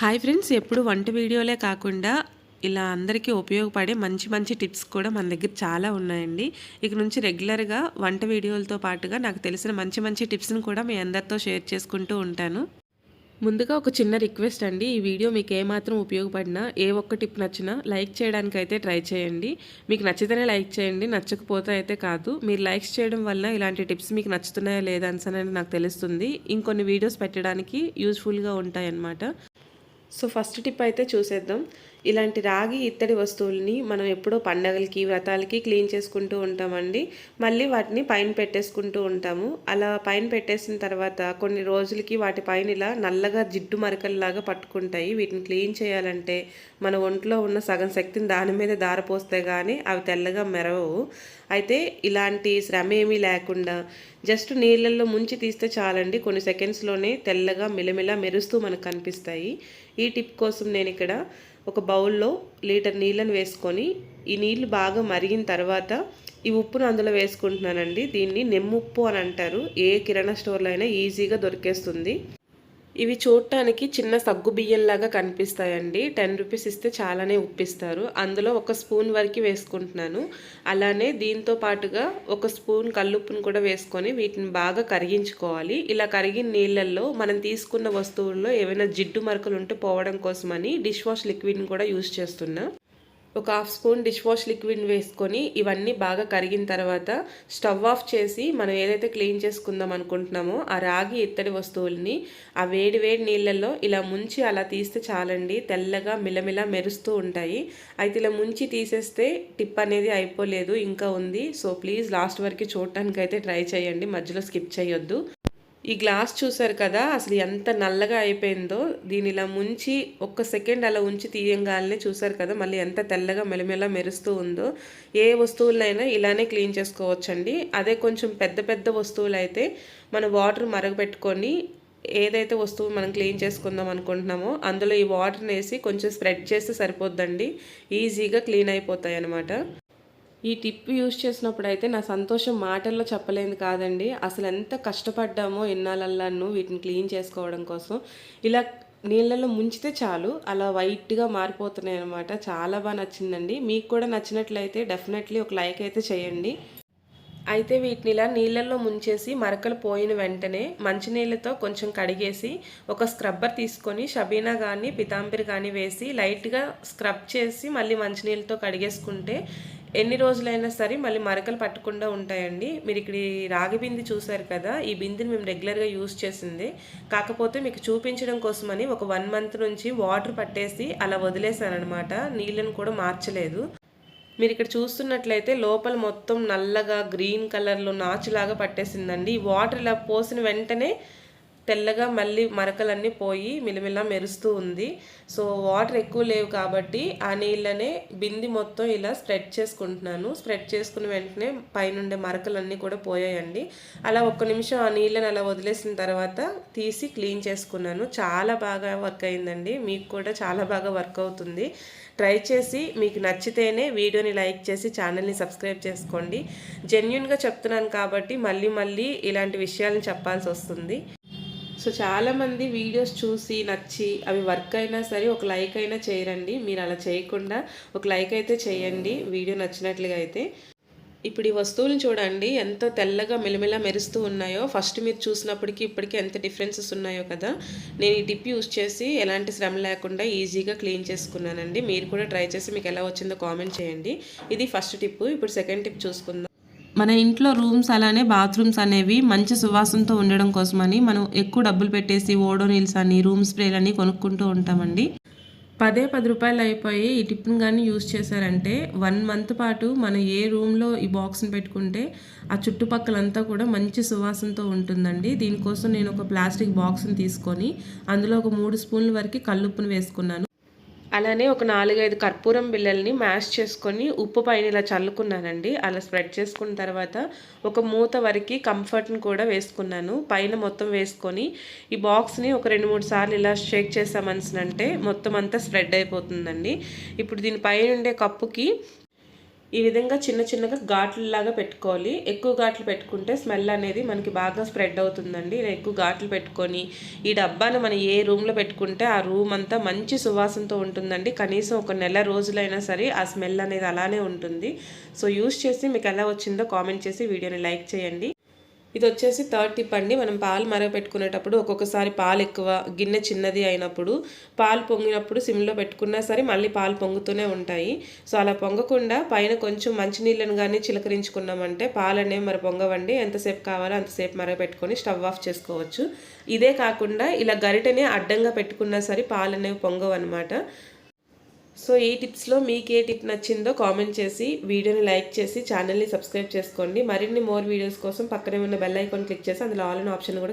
Hi friends ఎప్పుడు వంట వీడియోలే కాకుండా ఇలా అందరికీ ఉపయోగపడే మంచి మంచి టిప్స్ కూడా మన దగ్గర చాలా ఉన్నాయండి. ఇక నుంచి రెగ్యులర్గా వంట వీడియోలతో పాటుగా నాకు తెలిసిన మంచి మంచి టిప్స్ని కూడా మీ అందరితో షేర్ చేసుకుంటూ ఉంటాను. ముందుగా ఒక చిన్న రిక్వెస్ట్ అండి. ఈ వీడియో మీకు ఏమాత్రం ఉపయోగపడినా ఏ ఒక్క టిప్ నచ్చినా లైక్ చేయడానికి అయితే ట్రై చేయండి. మీకు నచ్చితేనే లైక్ చేయండి నచ్చకపోతే అయితే కాదు. మీరు లైక్స్ చేయడం వల్ల ఇలాంటి టిప్స్ మీకు నచ్చుతున్నాయా లేదా అని నాకు తెలుస్తుంది. ఇంకొన్ని వీడియోస్ పెట్టడానికి యూజ్ఫుల్గా ఉంటాయన్నమాట. సో ఫస్ట్ టిప్ అయితే చూసేద్దాం. ఇలాంటి రాగి ఇత్తడి వస్తువుల్ని మనం ఎప్పుడో పండగలకి వ్రతాలకి క్లీన్ చేసుకుంటూ ఉంటామండి. మళ్ళీ వాటిని పైన పెట్టేసుకుంటూ ఉంటాము. అలా పైన పెట్టేసిన తర్వాత కొన్ని రోజులకి వాటి పైన ఇలా నల్లగా జిడ్డు మరకల్లాగా పట్టుకుంటాయి. వీటిని క్లీన్ చేయాలంటే మన ఒంట్లో ఉన్న సగం శక్తిని దాని మీద దారపోస్తే కానీ అవి తెల్లగా మెరవవు. అయితే ఇలాంటి శ్రమ ఏమీ లేకుండా జస్ట్ నీళ్ళల్లో ముంచి తీస్తే చాలండి. కొన్ని సెకండ్స్లోనే తెల్లగా మిలమిల మెరుస్తూ మనకు కనిపిస్తాయి. ఈ టిప్ కోసం నేను ఇక్కడ ఒక బౌల్లో లీటర్ నీళ్ళని వేసుకొని ఈ నీళ్ళు బాగా మరిగిన తర్వాత ఈ ఉప్పును అందులో వేసుకుంటున్నానండి. దీన్ని నెమ్ముప్పు అని అంటారు. ఏ కిరాణా స్టోర్లో అయినా ఈజీగా దొరికేస్తుంది. ఇవి చూడటానికి చిన్న సగ్గు బియ్యంలాగా కనిపిస్తాయండి. టెన్ రూపీస్ ఇస్తే చాలానే ఉప్పిస్తారు అందులో ఒక స్పూన్ వరకు వేసుకుంటున్నాను. అలానే దీంతో పాటుగా ఒక స్పూన్ కల్లుప్పును కూడా వేసుకొని వీటిని బాగా కరిగించుకోవాలి. ఇలా కరిగిన నీళ్ళల్లో మనం తీసుకున్న వస్తువుల్లో ఏవైనా జిడ్డు మరకలు ఉంటే పోవడం కోసమని డిష్ వాష్ లిక్విడ్ని కూడా యూజ్ చేస్తున్నా. ఒక half spoon dish wash liquid వేసుకొని ఇవన్నీ బాగా కరిగిన తర్వాత స్టవ్ ఆఫ్ చేసి మనం ఏదైతే క్లీన్ చేసుకుందాం అనుకుంటున్నామో ఆ రాగి ఇత్తడి వస్తువుల్ని ఆ వేడి వేడి నీళ్ళల్లో ఇలా ముంచి అలా తీస్తే చాలండి తెల్లగా మిలమిల మెరుస్తూ ఉంటాయి. అయితే ఇలా ముంచి తీసేస్తే టిప్ అనేది అయిపోలేదు ఇంకా ఉంది. సో ప్లీజ్ లాస్ట్ వరకు చూడటానికి అయితే ట్రై చేయండి మధ్యలో స్కిప్ చేయొద్దు. ఈ గ్లాస్ చూసారు కదా అసలు ఎంత నల్లగా అయిపోయిందో. దీని ఇలా ముంచి ఒక్క సెకండ్ అలా ఉంచి తీయంగానే చూసారు కదా మళ్ళీ ఎంత తెల్లగా మెలమెల మెరుస్తూ ఉందో. ఏ వస్తువులైనా ఇలానే క్లీన్ చేసుకోవచ్చండి. అదే కొంచెం పెద్ద పెద్ద వస్తువులు అయితే మనం వాటర్ మరగపెట్టుకొని ఏదైతే వస్తువు మనం క్లీన్ చేసుకుందాం అనుకుంటున్నామో అందులో ఈ వాటర్ని వేసి కొంచెం స్ప్రెడ్ చేస్తే సరిపోద్దండి. ఈజీగా క్లీన్ అయిపోతాయి అన్నమాట ఈ టిప్ యూస్ చేసినప్పుడు అయితే నా సంతోషం మాటల్లో చెప్పలేదు కాదండి. అసలు ఎంత కష్టపడ్డామో ఎన్నాళ్ళను వీటిని క్లీన్ చేసుకోవడం కోసం. ఇలా నీళ్ళలో ముంచితే చాలు. అలా వైట్గా మారిపోతున్నాయి అనమాట చాలా బాగా నచ్చిందండి. మీకు కూడా నచ్చినట్లయితే డెఫినెట్లీ ఒక లైక్ అయితే చేయండి. అయితే వీటిని ఇలా నీళ్ళల్లో ముంచేసి మరకలు పోయిన వెంటనే మంచినీళ్ళతో కొంచెం కడిగేసి ఒక స్క్రబ్బర్ తీసుకొని షబీనా కానీ పితాంబరి కానీ వేసి లైట్గా స్క్రబ్ చేసి మళ్ళీ మంచినీళ్ళతో కడిగేసుకుంటే ఎన్ని రోజులైనా సరే మళ్ళీ మరకలు పట్టకుండా ఉంటాయండి. మీరు ఇక్కడ రాగి బింది చూసారు కదా ఈ బిందిని మేము రెగ్యులర్గా యూజ్ చేసింది. కాకపోతే మీకు చూపించడం కోసమని ఒక వన్ మంత్ నుంచి వాటర్ పట్టేసి అలా వదిలేసాను నీళ్ళను కూడా మార్చలేదు. మీరు ఇక్కడ చూస్తున్నట్లయితే లోపల మొత్తం నల్లగా గ్రీన్ కలర్లో నాచులాగా పట్టేసిందండి. ఈ వాటర్ ఇలా పోసిన వెంటనే తెల్లగా మళ్ళీ మరకలన్నీ పోయి మిలమిలా మెరుస్తూ ఉంది. సో వాటర్ ఎక్కువ లేవు కాబట్టి ఆ నీళ్ళనే బింది మొత్తం ఇలా స్ప్రెడ్ చేసుకుంటున్నాను. స్ప్రెడ్ చేసుకున్న వెంటనే పైనుండే మరకలన్నీ కూడా పోయాయండి. అలా ఒక్క నిమిషం ఆ నీళ్ళని అలా వదిలేసిన తర్వాత తీసి క్లీన్ చేసుకున్నాను. చాలా బాగా వర్క్ అయిందండి. మీకు కూడా చాలా బాగా వర్క్ అవుతుంది. ట్రై చేసి మీకు నచ్చితేనే వీడియోని లైక్ చేసి ఛానల్ని సబ్స్క్రైబ్ చేసుకోండి. జెన్యున్గా చెప్తున్నాను కాబట్టి మళ్ళీ మళ్ళీ ఇలాంటి విషయాలను చెప్పాల్సి వస్తుంది. సో చాలామంది వీడియోస్ చూసి నచ్చి అవి వర్క్ అయినా సరే ఒక లైక్ అయినా చేయరండి. మీరు అలా చేయకుండా ఒక లైక్ అయితే చేయండి. వీడియో నచ్చినట్లుగా అయితే. ఇప్పుడు ఈ వస్తువులను చూడండి. ఎంత తెల్లగా మెలిమెలా మెరుస్తూ ఉన్నాయో. ఫస్ట్ మీరు చూసినప్పటికీ ఇప్పటికీ ఎంత డిఫరెన్సెస్ ఉన్నాయో కదా. నేను ఈ టిప్ యూస్ చేసి ఎలాంటి శ్రమ లేకుండా ఈజీగా క్లీన్ చేసుకున్నానండి. మీరు కూడా ట్రై చేసి మీకు ఎలా వచ్చిందో కామెంట్ చేయండి. ఇది ఫస్ట్ టిప్. ఇప్పుడు సెకండ్ టిప్ చూసుకుందాం. మన ఇంట్లో రూమ్స్ అలానే బాత్రూమ్స్ అనేవి మంచి సువాసనతో ఉండడం కోసమని మనం ఎక్కువ డబ్బులు పెట్టేసి ఓడోనిల్స్ అని రూమ్ స్ప్రేలని కొనుక్కుంటూ ఉంటామండి. పదే పది రూపాయలు అయిపోయి ఈ టిప్ని కానీ యూస్ చేశారంటే వన్ మంత్ పాటు మనం ఏ రూమ్లో ఈ బాక్స్ని పెట్టుకుంటే ఆ చుట్టుపక్కలంతా కూడా మంచి సువాసనతో ఉంటుందండి. దీనికోసం నేను ఒక ప్లాస్టిక్ బాక్స్ని తీసుకొని అందులో ఒక మూడు స్పూన్ల వరకు కల్లుప్పును వేసుకున్నాను. అలానే ఒక నాలుగైదు కర్పూరం బిళ్ళల్ని మ్యాష్ చేసుకొని ఉప్పు పైన ఇలా చల్లుకున్నానండి. అలా స్ప్రెడ్ చేసుకున్న తర్వాత ఒక మూత వరకు కంఫర్ట్ని కూడా వేసుకున్నాను. పైన మొత్తం వేసుకొని ఈ బాక్స్ని ఒక రెండు మూడు సార్లు ఇలా షేక్ చేసామనిసినంటే మొత్తం అంతా స్ప్రెడ్ అయిపోతుందండి. ఇప్పుడు దీని పైన ఉండే కప్పుకి ఈ విధంగా చిన్న చిన్నగా ఘాట్లలాగా పెట్టుకోవాలి. ఎక్కువ ఘాట్లు పెట్టుకుంటే స్మెల్ అనేది మనకి బాగా స్ప్రెడ్ అవుతుందండి. ఇలా ఎక్కువ ఘాట్లు పెట్టుకొని ఈ డబ్బాను మనం ఏ రూమ్లో పెట్టుకుంటే ఆ రూమ్ అంతా మంచి సువాసనతో ఉంటుందండి. కనీసం ఒక నెల రోజులైనా సరే ఆ స్మెల్ అనేది అలానే ఉంటుంది. సో యూస్ చేసి మీకు ఎలా వచ్చిందో కామెంట్ చేసి వీడియోని లైక్ చేయండి. ఇది వచ్చేసి థర్డ్ టిప్ అండి మనం పాలు మరగపెట్టుకునేటప్పుడు ఒక్కొక్కసారి పాలు ఎక్కువ గిన్నె చిన్నది అయినప్పుడు పాలు పొంగినప్పుడు సిమ్లో పెట్టుకున్నా సరే మళ్ళీ పాలు పొంగుతూనే ఉంటాయి. సో అలా పొంగకుండా పైన కొంచెం మంచినీళ్ళను కానీ చిలకరించుకున్నామంటే పాలు అనేవి మరి పొంగవండి. ఎంతసేపు కావాలో అంతసేపు మరగపెట్టుకొని స్టవ్ ఆఫ్ చేసుకోవచ్చు. ఇదే కాకుండా ఇలా గరిటెని అడ్డంగా పెట్టుకున్నా సరే పాలు అనేవి పొంగవు అనమాట సో ఈ టిప్స్లో మీకు ఏ టిప్ నచ్చిందో కామెంట్ చేసి వీడియోని లైక్ చేసి ఛానల్ని సబ్స్క్రైబ్ చేసుకోండి. మరిన్ని మోర్ వీడియోస్ కోసం పక్కనే ఉన్న బెల్ ఐకాన్ క్లిక్ చేసి అందులో ఆల్ ఆప్షన్ కూడా